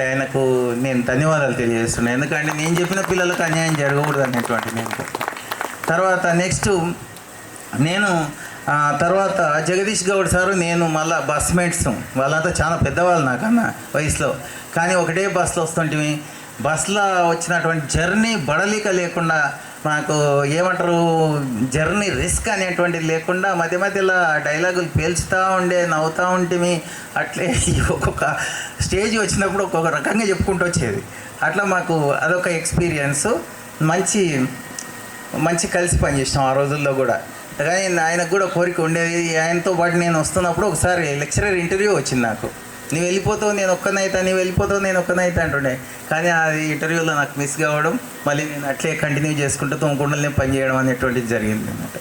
ఆయనకు నేను ధన్యవాదాలు తెలియజేస్తున్నాను ఎందుకంటే నేను చెప్పిన పిల్లలకు అన్యాయం జరగకూడదు అనేటువంటి నేను తర్వాత నెక్స్ట్ నేను తర్వాత జగదీష్ గౌడ్ సారు నేను మళ్ళా బస్ మేట్స్ వాళ్ళంతా చాలా పెద్దవాళ్ళు నాకన్నా వయసులో. కానీ ఒకటే బస్సులో వస్తుంటివి బస్సులో వచ్చినటువంటి జర్నీ బడలిక లేకుండా మాకు ఏమంటారు జర్నీ రిస్క్ అనేటువంటిది లేకుండా మధ్య మధ్యలో డైలాగులు పేల్చుతూ ఉండే నవ్వుతూ ఉంటిమి. అట్లే ఒక్కొక్క స్టేజ్ వచ్చినప్పుడు ఒక్కొక్క రకంగా చెప్పుకుంటూ వచ్చేది. అట్లా మాకు అదొక ఎక్స్పీరియన్స్. మంచి మంచి కలిసి పనిచేసినాం ఆ రోజుల్లో కూడా. కానీ ఆయనకు కూడా కోరిక ఉండేది. ఆయనతో పాటు నేను వస్తున్నప్పుడు ఒకసారి లెక్చరర్ ఇంటర్వ్యూ వచ్చింది నాకు. నువ్వు వెళ్ళిపోతావు నేను ఒక్కనైతా నువ్వు వెళ్ళిపోతావు నేను ఒక్కనైతా అంటుండే. కానీ అది ఇంటర్వ్యూలో నాకు మిస్ కావడం మళ్ళీ నేను అట్లే కంటిన్యూ చేసుకుంటూ తొమ్మికుండలనే పనిచేయడం అనేటువంటిది జరిగింది అనమాట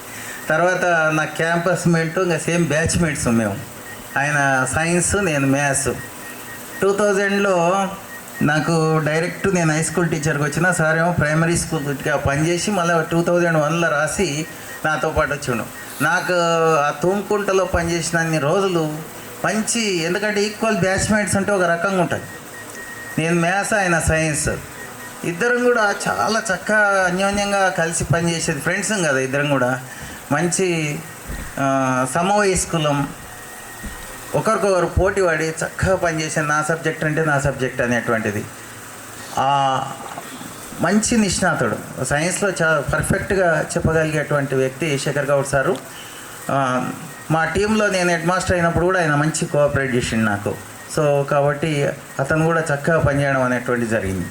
తర్వాత నా క్యాంపస్ మేట్ ఇంకా సేమ్ బ్యాచ్ మేట్స్ మేము ఆయన సైన్స్ నేను మ్యాథ్స్. టూ థౌజండ్లో నాకు డైరెక్ట్ నేను హై స్కూల్ టీచర్కి వచ్చిన సార్ ఏమో ప్రైమరీ స్కూల్గా పనిచేసి మళ్ళీ టూ థౌజండ్ వన్లో రాసి నాతో పాటు వచ్చిండు. నాకు ఆ తూముకుంటలో పనిచేసిన అన్ని రోజులు మంచి ఎందుకంటే ఈక్వల్ బ్యాచ్మేట్స్ అంటే ఒక రకంగా ఉంటుంది. నేను మ్యాథ్స్ ఆయన సైన్స్. ఇద్దరం కూడా చాలా చక్కగా అన్యోన్యంగా కలిసి పనిచేసేది ఫ్రెండ్స్ కదా ఇద్దరం కూడా. మంచి ఆ, సమవయస్కులం. ఒకరికొకరు పోటీ పడి చక్కగా పనిచేసే నా సబ్జెక్ట్ అంటే నా సబ్జెక్ట్ అనేటువంటిది. మంచి నిష్ణాతుడు సైన్స్లో చాలా పర్ఫెక్ట్గా చెప్పగలిగేటువంటి వ్యక్తి శేఖర్ గౌడ్ సారు. మా టీంలో నేను హెడ్ మాస్టర్ అయినప్పుడు కూడా ఆయన మంచి కోఆపరేట్ చేసిండు నాకు. సో కాబట్టి అతను కూడా చక్కగా పనిచేయడం అనేటువంటి జరిగింది.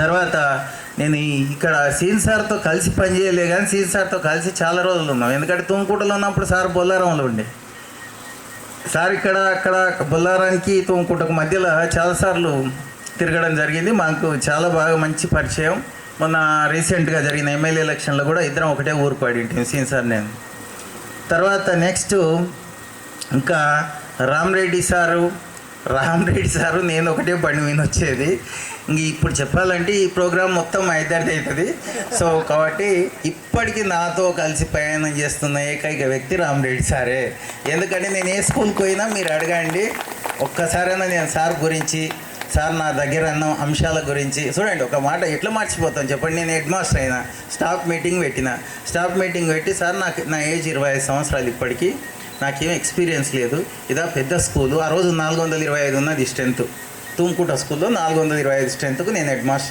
తర్వాత నేను ఇక్కడ సీన్ సార్తో కలిసి పనిచేయలే కానీ సీన్ సార్తో కలిసి చాలా రోజులు ఉన్నాం. ఎందుకంటే తుమ్కూటలో ఉన్నప్పుడు సార్ బొల్లారంలో ఉండే. సార్ ఇక్కడ అక్కడ బొల్లారానికి తుమ్కుంటకు మధ్యలో చాలాసార్లు తిరగడం జరిగింది. మాకు చాలా బాగా మంచి పరిచయం. మొన్న రీసెంట్గా జరిగిన ఎమ్మెల్యే ఎలక్షన్లో కూడా ఇద్దరం ఒకటే ఊరు పడింటి సీన్ సార్ నేను. తర్వాత నెక్స్ట్ ఇంకా రామ్రెడ్డి సారు రామ్ రెడ్డి సారు నేను ఒకటే బండి మీద వచ్చేది. ఇంక ఇప్పుడు చెప్పాలంటే ఈ ప్రోగ్రామ్ మొత్తం మా ఇద్దరిది అవుతుంది సో కాబట్టి ఇప్పటికీ నాతో కలిసి ప్రయాణం చేస్తున్న ఏకైక వ్యక్తి రామ్ రెడ్డి సారే. ఎందుకంటే నేను ఏ స్కూల్కి పోయినా మీరు అడగండి. ఒక్కసారైనా నేను సార్ గురించి సార్ నా దగ్గర అన్న అంశాల గురించి. చూడండి ఒక మాట ఎట్లా మర్చిపోతాం చెప్పండి. నేను హెడ్ మాస్టర్ అయినా స్టాఫ్ మీటింగ్ పెట్టిన. స్టాఫ్ మీటింగ్ పెట్టి సార్ నాకు నా ఏజ్ ఇరవై ఐదు సంవత్సరాలు ఇప్పటికీ. నాకేం ఎక్స్పీరియన్స్ లేదు. ఇదా పెద్ద స్కూలు. ఆ రోజు నాలుగు వందల ఇరవై ఐదు ఉన్నది స్ట్రెంత్. తుమ్కుట స్కూల్లో నాలుగు వందల ఇరవై ఐదు స్ట్రెంత్కు నేను హెడ్ మాస్టర్.